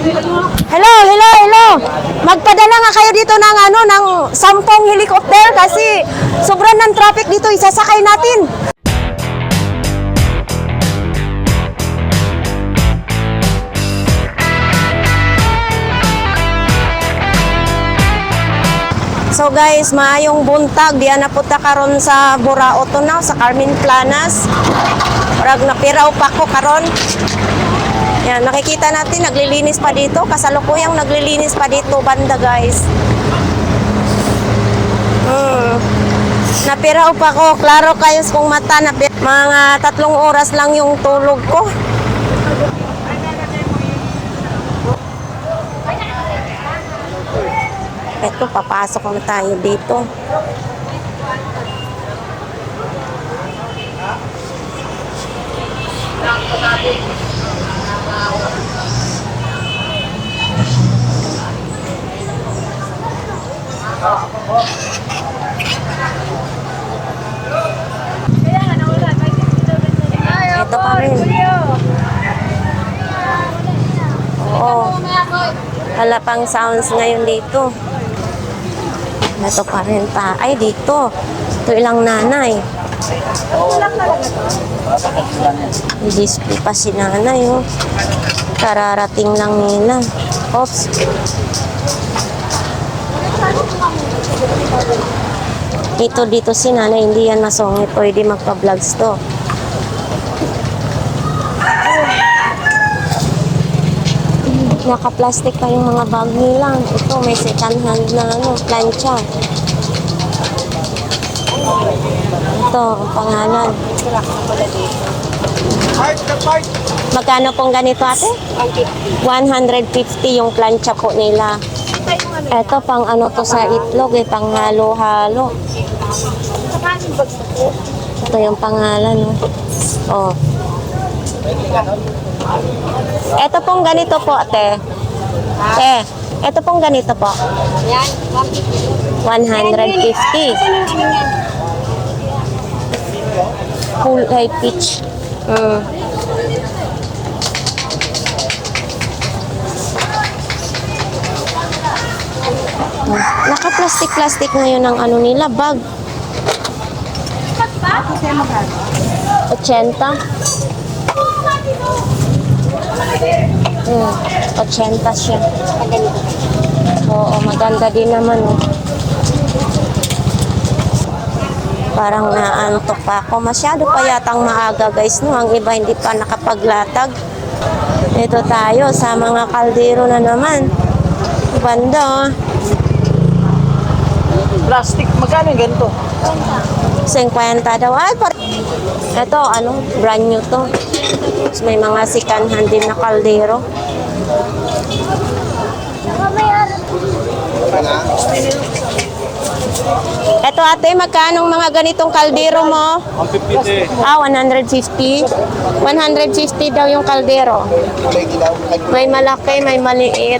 Hello, hello, hello. Magpadala nga kayo dito ng ano, ng sampung helicopter kasi sobrang ng traffic dito, isasakay natin. So guys, maayong buntag, di na punta karon sa Buraoto na, sa Carmen Planas. Rag napiraw pa ko karon. Yan, nakikita natin, naglilinis pa dito. Kasalukuyang naglilinis pa dito, banda guys. Hmm. Napiraw pa ko. Klaro kayo kung mata. Napi- mga tatlong oras lang yung tulog ko. Ito, papasok na tayo dito. Ito rin. Oo. Wala pang sounds ngayon dito. Ito pa rin pa. Ay, dito. Ito ilang nanay. I-display pa si nanay, oh. Kararating lang nila. Oops. Dito, dito si nanay. Hindi yan masungit. Pwede magpa-vlogs to. Naka-plastic pa yung mga bag nila. Ito, may second hand na ano, plancha. Ito, ang pangalan. Magkano pong ganito ate? 150 yung plancha po nila. Ito pang ano to sa itlog eh, pang halo-halo. Ito yung pangalan no. Oh. Ito pong ganito po ate. Eh, ito pong ganito po. Yan, 150. Full high pitch. Mm. Naka-plastic-plastic ngayon ang ano nila, bag. 80. Hmm, 80 siya. Oo, maganda din naman. Oh. Parang naantok pa ako. Masyado pa yatang maaga guys, no? Ang iba hindi pa nakapaglatag. Ito tayo sa mga kaldero na naman. Banda, oh. Plastic, magkano yung ganito? 50 daw. Ay, par- Ito, ano, brand new to. Tapos May mga second hand din na kaldero. Ito ate, magkano mga ganitong kaldero mo? 150 Ah, 150. 150 daw yung kaldero. May malaki, may maliit.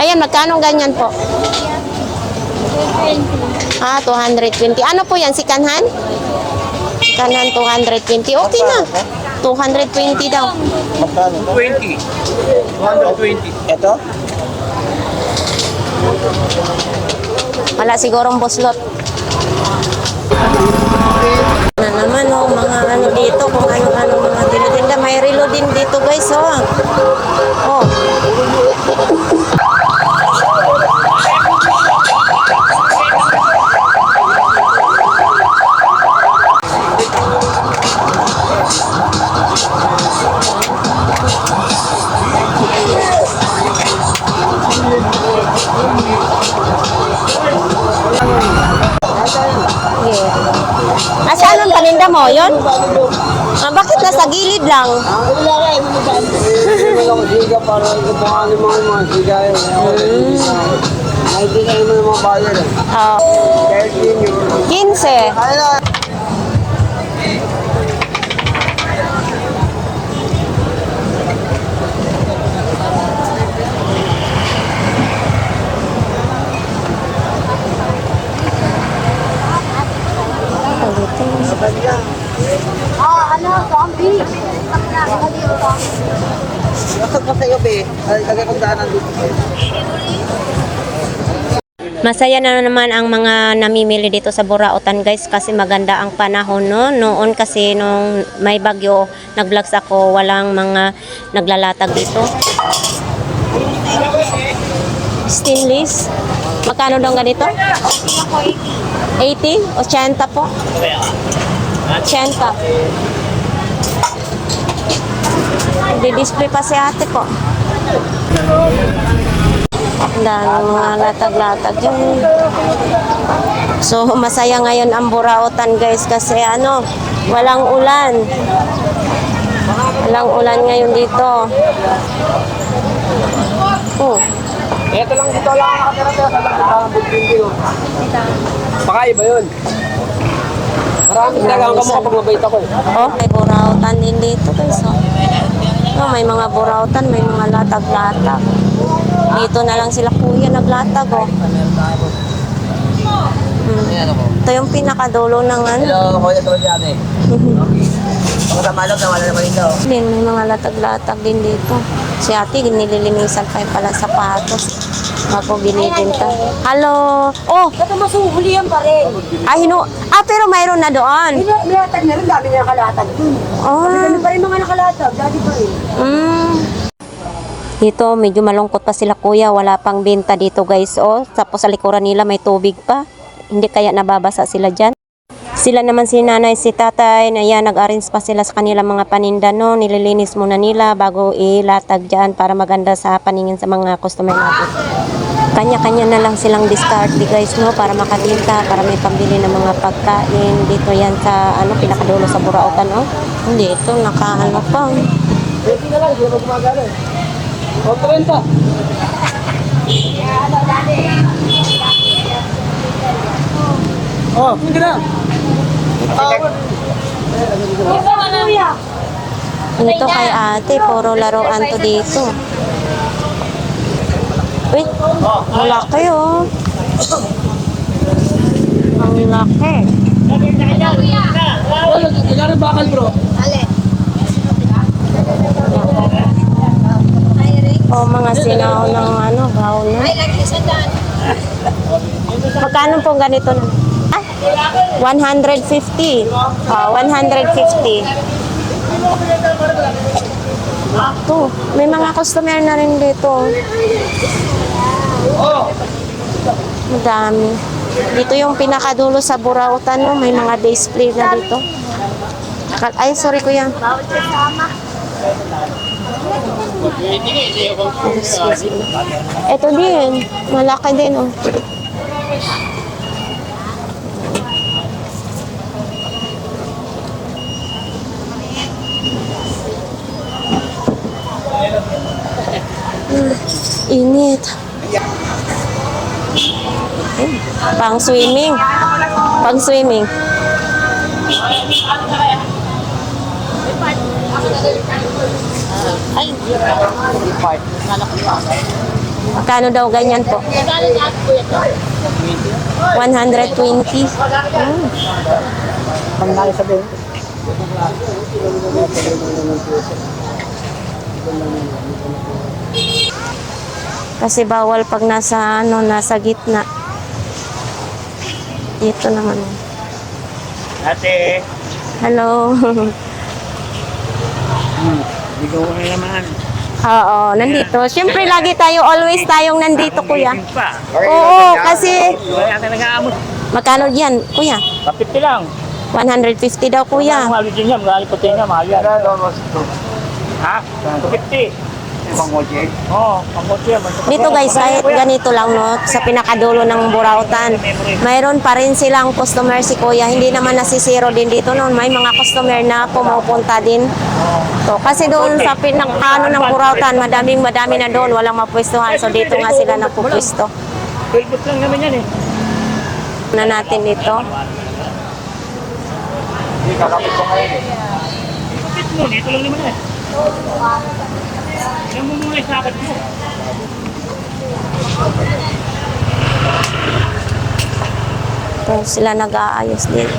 Ayan, magkano ganyan po? Ah, 220. Ano po yan, si Kanhan? Kanhan 220. Okay na. 220 daw. Magkano? 20. 220. Ito? Wala sigurong boslot. Na naman oh, mga ano dito, kung ano-ano mga tinitinda. May relo din dito guys, oh. Oh. Yeah. Paninda mo? Yun? Ah, bakit nasa gilid lang? Ano mo dyan? Wala ko siga para ikapahan ng mga bayan. Ah, Kahit yun yun. 15. Ay, na. Ah, ano, zombie. Bakit pa sa'yo. Ay, lagay kong daanan dito. Masaya na naman ang mga namimili dito sa Burautan guys kasi maganda ang panahon no. Noon kasi nung may bagyo, nag-vlogs ako, walang mga naglalatag dito. Stainless. Magkano daw ganito? 80. 80 po. 80. Di-display pa si ate ko. Daming mga latag-latag yun. So, masaya ngayon ang Burautan guys kasi ano, walang ulan. Walang ulan ngayon dito. Oh, Ito lang dito lang ang nakatira sa. Baka iba yun. Marami talaga ang kamukha pag mabait ako eh. oh, may Burautan din dito guys. Oh. Oh, may mga Burautan, may mga latag-latag. Dito na lang sila kuya naglatag oh. Hmm. Ito yung pinakadulo ng ano. Hello, kuya to dyan eh. Ako sa malog na wala naman ito. Din, may mga latag-latag din dito. Si ate, nililinisan pa yung pala sapatos. Bago binibinta. Hello! Oh! Ba't masuhuli yan pa rin? Ay, hinu... Ah, pero mayroon na doon. Nilatag na rin, dami na nakalatag dun. Oh. Ano pa rin mga nakalatag, dati pa rin. Mm. Dito, medyo malungkot pa sila kuya. Wala pang benta dito guys. Oh, tapos sa likuran nila may tubig pa. Hindi kaya nababasa sila dyan. Sila naman si nanay, si tatay, na yan, nag-arrange pa sila sa kanilang mga paninda, no? Nililinis muna nila bago ilatag dyan para maganda sa paningin sa mga customer natin. Kanya-kanya na lang silang discard guys, no? Para makabinta, para may pambili ng mga pagkain. Dito yan sa, ano, pinakadulo sa Burautan, oh. Hindi, ito, naka, pa. Pwede na lang, hindi na. O, 30. Oh, hindi na. Dito kay ate, puro laruan to dito. Uy, ang laki oh. Ang laki. Bakal bro? O mga sinaw ng ano, baon na. Magkano po ganito na? Ah, 150. Ah, 150. Ito, may mga customer na rin dito. Madami. Dito yung pinakadulo sa Burautan, no? may mga display na dito. Ay, sorry kuya. Ito din. Malaki din, oh. Init. Pang swimming. Pang swimming. Magkano daw ganyan po? 120. Hmm. Pag nakasabihin. Kasi bawal pag nasa ano, nasa gitna. Dito naman. Ate. Hello. Ko na naman. Oo, nandito. Siyempre lagi tayo, always tayong nandito, kuya. Pa. Oo, kasi magkano yan, kuya? 50 lang. 150 daw, kuya. Mahal din yan. Mahal po tayo mahal yan. Ha? 250. Pangkotse? Oo, pangkotse. Dito guys, kahit ganito lang no, sa pinakadulo ng Burautan, mayroon pa rin silang customer si Kuya. Hindi naman nasisiro din dito noon. May mga customer na pumupunta din. So, kasi doon sa pinakano ng Burautan, madaming madami na doon, walang mapwestuhan. So dito nga sila napupwesto. Facebook lang naman yan eh. Na natin dito. Hindi, kakapit ko ngayon eh. Kapit mo, dito lang naman eh. Yan mo muna yung sakit mo. So, sila nag-aayos din.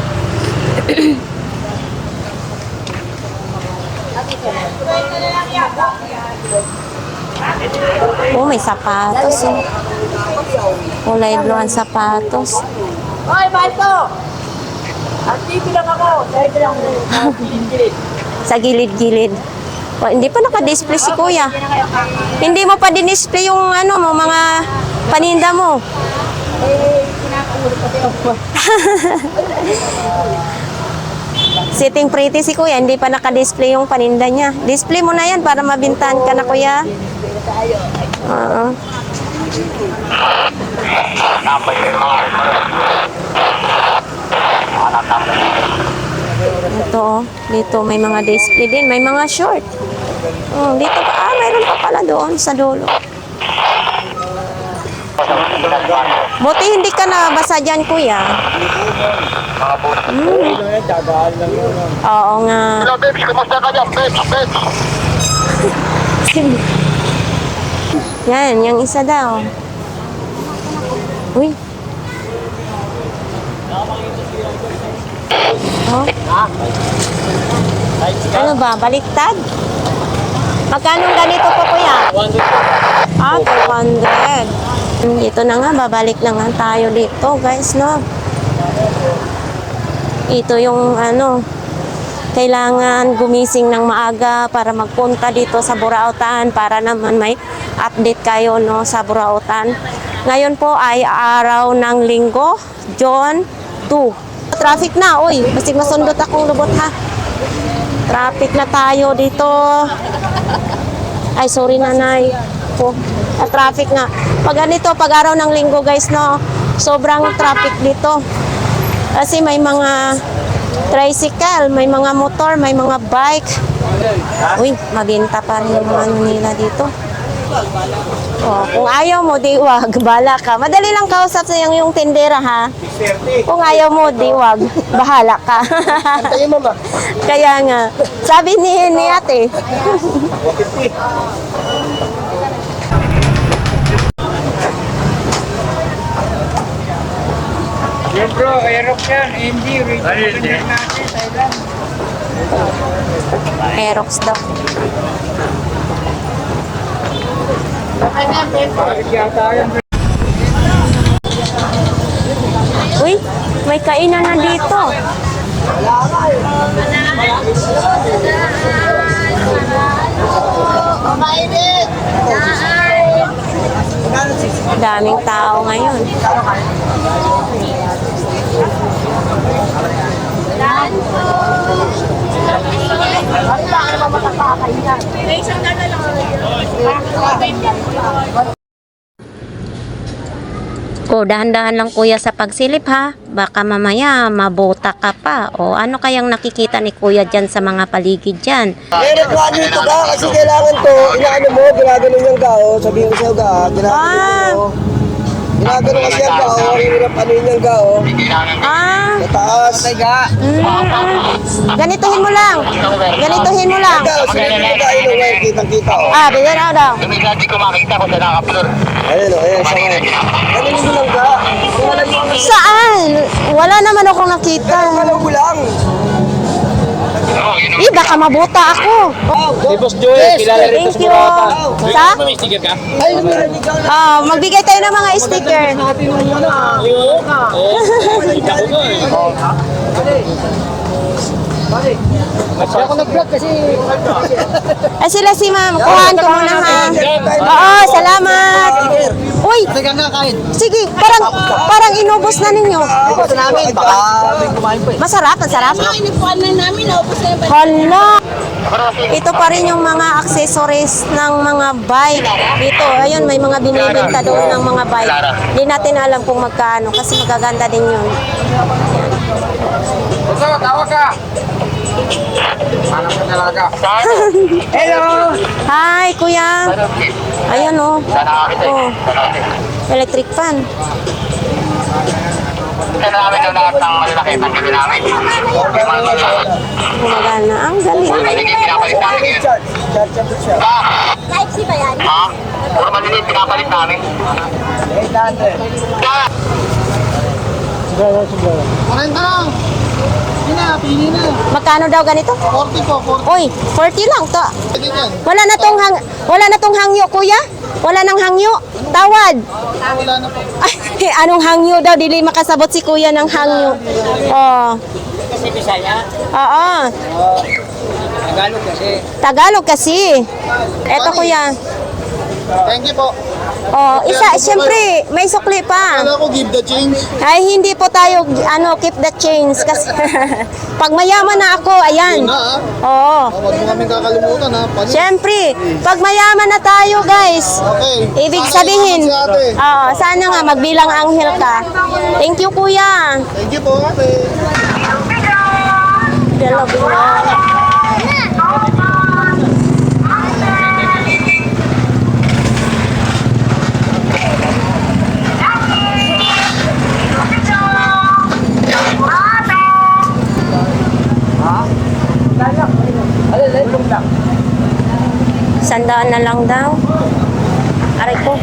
Oh, may sapatos. Oh. Kulay blue ang sapatos. Hoy, Malto! Ang TV lang ako. Sa gilid-gilid. Oh, hindi pa naka-display si kuya. Hindi mo pa din-display yung ano mo, mga paninda mo. Sitting pretty si kuya, hindi pa naka-display yung paninda niya. Display mo na yan para mabintahan ka na kuya. Oo. Ito, oh. dito may mga display din, may mga short. Oh, dito pa, ah, mayroon pa pala doon sa dulo. Buti hindi ka nabasa dyan, kuya. Hmm. Oo nga. Hello, Babes. Kumusta ka dyan? Babes, Babes. Yan, yung isa daw. Uy. Oh. Ano ba? Baliktad? Magkano ganito po, kuya? Ah, 400. Dito na nga, babalik na nga tayo dito, guys, no? Ito yung ano, kailangan gumising ng maaga para magpunta dito sa Burautan para naman may update kayo no sa Burautan. Ngayon po ay araw ng linggo, John 2. Traffic na, oy. Basig masundot akong lubot ha. Traffic na tayo dito. Ay, sorry nanay. Po. Ah, traffic na. Pag ganito, pag araw ng linggo guys, no, sobrang traffic dito. Kasi may mga tricycle, may mga motor, may mga bike. Uy, mabinta pa rin yung ano nila dito. Oh, kung ayaw mo, di wag. Bala ka. Madali lang kausap sa yung, yung tindera, ha? Kung ayaw mo, di wag. Bahala ka. Kaya nga. Sabi ni, ni ate. Yan bro, aerox yan. Hindi, original natin. Thailand. Aerox daw. Bakit yata yan bro? Uy, may kainan na dito. Daming tao ngayon. O, dahan-dahan lang kuya sa pagsilip ha. Baka mamaya mabota ka pa. O, ano kayang nakikita ni kuya dyan sa mga paligid dyan? Meron ko ano ito ka kasi kailangan to, inaano mo, ginaganon yung gao, sabihin ko sa'yo ga, ginaganon Ah. mo. Ginaganon kasi yung gao, ang hirap ano yun yung gao, Ah, sa taas. mm, ganituhin mo lang. Ganituhin mo lang. Gao, sige mo ga, yun o, ngayon, kitang-kita o. Ah, bigyan ako daw. Di ko makita kung saan naka-upload. Ayun o, ayun, sa ngayon. Ganunin mo lang ga, Saan? Wala naman akong nakita. Galaw mo lang. Oo, yun Eh, baka mabuta ako. Si Boss Joey, kilala rin Thank you. Sa? May sticker ka? Ayun, meron ikaw na. Ah, magbigay tayo ng mga sticker. Oo. Kita ko to eh. Kasi ako nag-vlog kasi Ay, sila si ma'am. Kuhaan ko muna ha. Oo, salamat. Uy, Teka nga kain. sige, parang parang inubos na ninyo. Gusto namin, baka kumain pa eh. Masarap, masarap. Inipuan na namin, naubos na yung Hala! Ito pa rin yung mga accessories ng mga bike. Dito, ayun, may mga binibenta doon ng mga bike. Hindi natin alam kung magkano kasi magaganda din yun. Tawag ka. Anak ko talaga. Hello! Hi, kuya. Ayun, oh. Tayo. Oh, electric fan. Sana kami doon lahat ng malalaki. Tanggalin namin. Okay, mga mga. Gumagana. Ang galing. Maliliit, pinapalit namin yun. Ah, Type C ba yan? ha? Puro maliliit, pinapalit namin. 800. Ah! Siguro, siguro. Sige na, pili na. Magkano daw ganito? 40 po, 40. Uy, 40 lang to. Wala na tong hang wala na tong hangyo, kuya? Wala nang hangyo. Tawad. Ah, wala na po. Ay, anong hangyo daw dili makasabot si kuya ng hangyo. Oh. Kasi Bisaya. Oo. Tagalog kasi. Tagalog kasi. Eto kuya. Thank you po. Oh, isa siyempre may sukli pa. Kala ko give the change. Ay hindi po tayo ano keep the change kasi pag mayaman na ako, ayan. Na ah. Oo. Huwag mo kaming kakalimutan ha. Panis. Siyempre, pag mayaman na tayo, guys. Okay. Ibig Sana sabihin, iwanan si ate. Oo, sana nga magbilang anghel ka. Thank you, kuya. Thank you po ate. Sandaan na lang daw. Aray ko.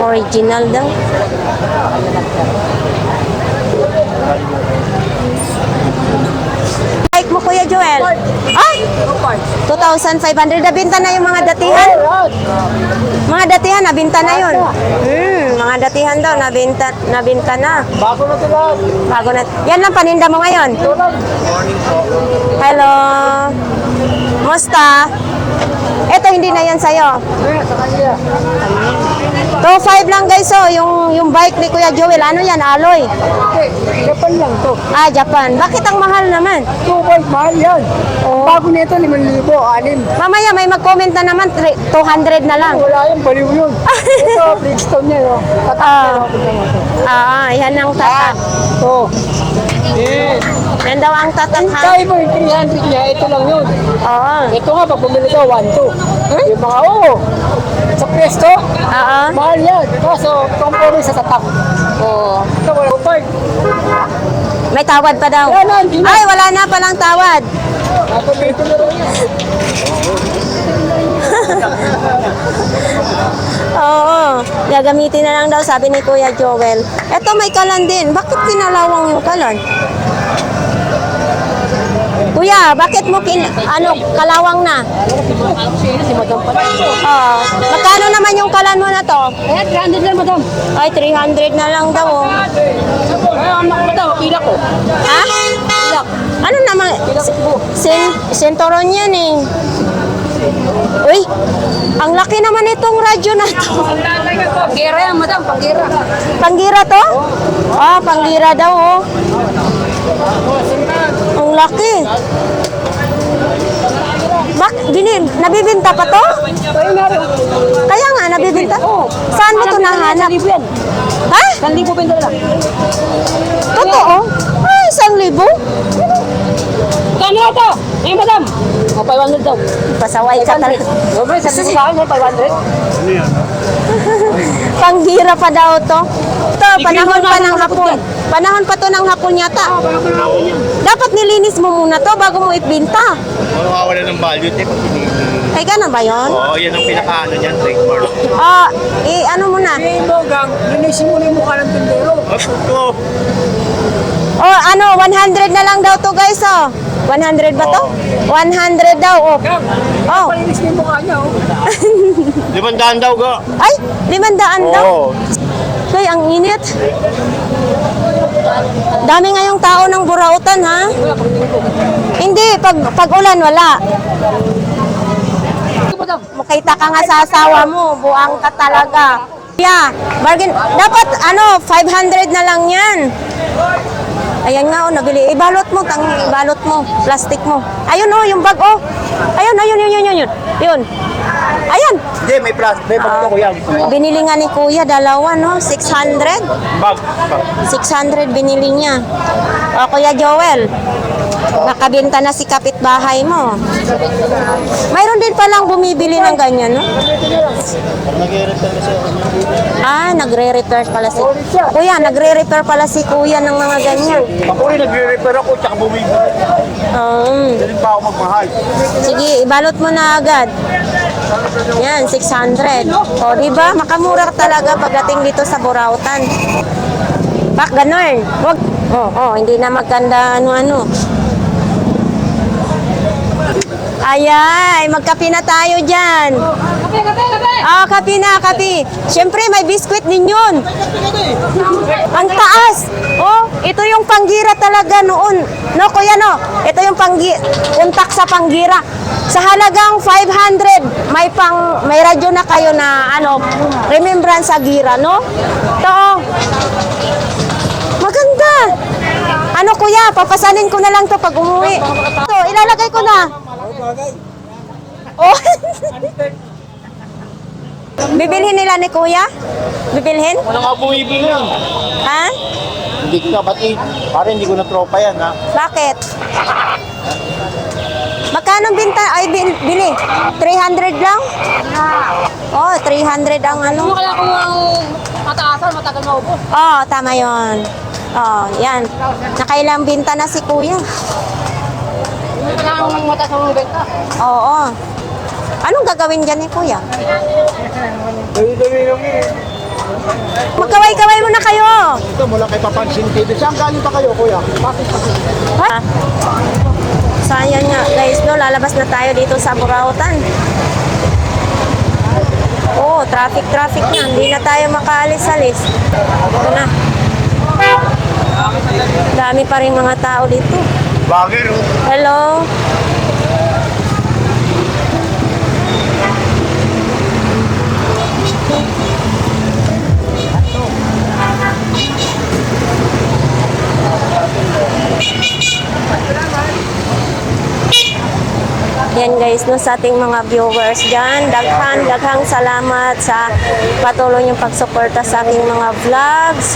Original daw. Like mo Kuya Joel? Ay! 2,500. Nabinta na yung mga datihan? Mga datihan, nabinta na yun. Hmm, mga datihan daw, nabinta, nabinta na. Bago na sila. Bago na. Yan lang paninda mo ngayon. Hello. Musta? Ito hindi na yan sa'yo. 2.5 lang guys oh, yung, yung bike ni Kuya Joel. Ano yan, alloy? Japan lang to. Ah, Japan. Bakit ang mahal naman? 2.5 mahal yan. Bago nito 5,000, 6. Mamaya may mag-comment na naman, tre- 200 na lang. Wala yan, baliw yun. Ito, Bridgestone niya. No? Ah, ah, yan ang tatak. Oh. Eh, Yan daw ang tatak ha. yung 300 niya, ito lang yun. Oo. Ito nga, pag bumili ka, 1, 2. Yung mga, oo. Sa presto, Oo. mahal yan. Kaso, compromise sa tatak. Oo. Ito, wala part. May tawad pa daw. Wala na, hindi na. Ay, wala na palang tawad. Tapos ito na rin yan. Oo. Gagamitin na lang daw, sabi ni Kuya Joel. Eto, may kalan din. Bakit kinalawang yung kalan? Kuya, bakit mo kin ano kalawang na? Oo. Magkano naman yung kalan mo na to? Eh, 300 lang, Madam. Ay, 300 na lang daw. oh. Ay, anak ko daw, pila ko. Ha? Ano naman? Sin Centuron yan eh. Uy, ang laki naman itong radyo na to. Pangira yan, Madam, pangira. Panggira to? Ah, panggira daw oh. Ang laki. Bak, bini, nabibinta pa to? Kaya nga, nabibinta. Saan mo to nahanap? Ha? Isang libo benda lang. Totoo? Ay, isang libo? Kano na to? Eh, Madam. O, 500 daw. Pasaway ka talaga. Dobre, sa libo sa akin, 500. Panggira pa daw to. To, panahon pa ng hapon. Panahon pa to ng hapon yata. Dapat nilinis mo muna to bago mo ibinta. Mawawala ng value, te. Pag hindi- Ay, ganun ba yun? Oo, yan ang pinaka-ano niyan, trademark. Ah, eh, ano muna? Eh, Mogang, linisin mo na yung mukha ng tindero. Oh, ito. Oh, ano, 100 na lang daw to guys, oh. 100 ba to? 100 daw, oh. Oh, Palinis mo yung mukha niya, oh. Limandaan daw, ga. ay, limandaan daw. Oo. Kay, ang init. Dami ngayong tao ng burautan, ha? Hindi, pag, pag ulan, wala. Makita ka nga sa asawa mo, buang ka talaga. Yeah, bargain. Dapat, ano, 500 na lang yan. Ayan nga, oh, nabili. Ibalot mo, tang ibalot mo, plastic mo. Ayun, oh, yung bag, oh. Ayun, ayun, yun, yun, yun, yun. Ayan. Hindi, may plastic. May bag ko yan. Binili nga ni Kuya, dalawa, no? 600? Bag. 600 binili niya. O, Kuya Joel, nakabenta na si kapitbahay mo. Mayroon din palang bumibili ng ganyan, no? Ah, nagre-repair pala si... Kuya, nagre-repair pala si Kuya ng mga ganyan. Ako rin nagre-repair ako, tsaka bumibili. Um, Hindi pa ako magmahal. sige, ibalot mo na agad. Yan, 600. O, di ba? Makamura talaga pagdating dito sa Burautan. Bak, ganun. Wag. Oh, oh, hindi na maganda ano-ano. Ayay, magkape na tayo dyan. Kape, kape, kape! Ah, kape na, kape. Siyempre, may biskwit din yun. Ang taas. Oh, ito yung panggira talaga noon. No, kuya, no? Ito yung panggi untak sa panggira. Sa halagang 500, may pang may radyo na kayo na ano, remembrance sa gira, no? Ito, oh. Maganda. Ano kuya, papasanin ko na lang to pag umuwi. Ito, ilalagay ko na. Oh. Bibilhin nila ni kuya? Bibilhin? Wala nga bumibili yun. Ha? Hindi ko kapatid. Pare, hindi ko na tropa yan, ha? Bakit? Magkano binta? Ay, bin- bili. 300 lang? Oh, 300 ang ano. Ano kaya kung ang mataasan, matagal maubos? Oh, tama yon. Oh, yan. Nakailang binta na si kuya. Ano kaya ang mataas ang benta? Oo. Anong gagawin dyan ni kuya? Dali-dali lang yun. Magkaway-kaway muna kayo. Ito, mula kay Papansin TV. Saan galing pa kayo, kuya? Bakit Ha? Sayang nga, guys, no, lalabas na tayo dito sa Burautan. Oo, traffic, traffic na. Hindi na tayo makaalis-alis. Ito na. Dami pa rin mga tao dito. Bagay, no? Hello? Yan guys, no, sa ating mga viewers dyan, daghang, daghang salamat sa patuloy niyong pagsuporta sa aking mga vlogs.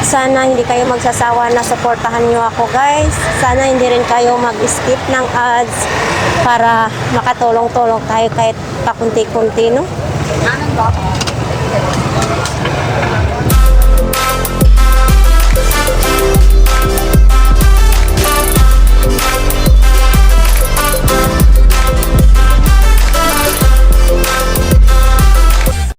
Sana hindi kayo magsasawa na suportahan niyo ako guys. Sana hindi rin kayo mag-skip ng ads para makatulong-tulong tayo kahit pakunti-kunti, no?